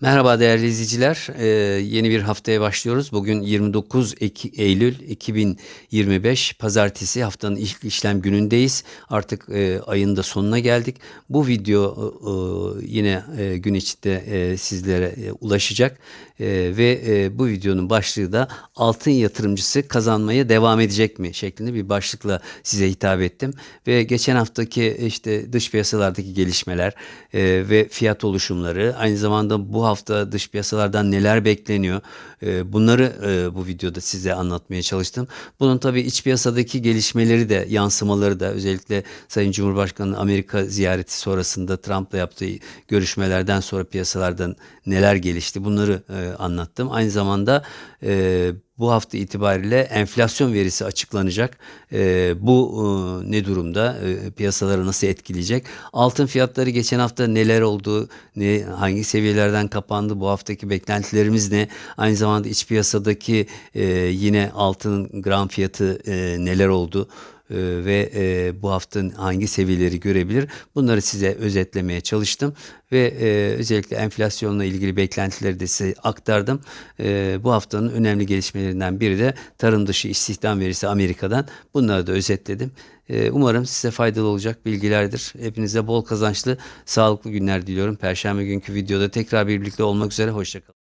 Merhaba değerli izleyiciler. Ee, yeni bir haftaya başlıyoruz. Bugün 29 Eki- Eylül 2025 Pazartesi haftanın ilk işlem günündeyiz. Artık e, ayın da sonuna geldik. Bu video e, e, yine e, gün içinde e, sizlere e, ulaşacak. E, ve e, bu videonun başlığı da altın yatırımcısı kazanmaya devam edecek mi şeklinde bir başlıkla size hitap ettim. Ve geçen haftaki işte dış piyasalardaki gelişmeler e, ve fiyat oluşumları aynı zamanda bu hafta dış piyasalardan neler bekleniyor e, bunları e, bu videoda size anlatmaya çalıştım. Bunun tabii iç piyasadaki gelişmeleri de yansımaları da özellikle Sayın Cumhurbaşkanı'nın Amerika ziyareti sonrasında Trump'la yaptığı görüşmelerden sonra piyasalardan neler gelişti bunları e, anlattım. Aynı zamanda e, bu hafta itibariyle enflasyon verisi açıklanacak. E, bu e, ne durumda? E, piyasaları nasıl etkileyecek? Altın fiyatları geçen hafta neler oldu? Ne hangi seviyelerden kapandı? Bu haftaki beklentilerimiz ne? Aynı zamanda iç piyasadaki e, yine altının gram fiyatı e, neler oldu? E, ve e, bu haftanın hangi seviyeleri görebilir? Bunları size özetlemeye çalıştım ve e, özellikle enflasyonla ilgili beklentileri de size aktardım. E, bu haftanın önemli gelişmelerinden biri de tarım dışı istihdam verisi Amerika'dan. Bunları da özetledim. E, umarım size faydalı olacak bilgilerdir. Hepinize bol kazançlı, sağlıklı günler diliyorum. Perşembe günkü videoda tekrar birlikte olmak üzere. Hoşçakalın.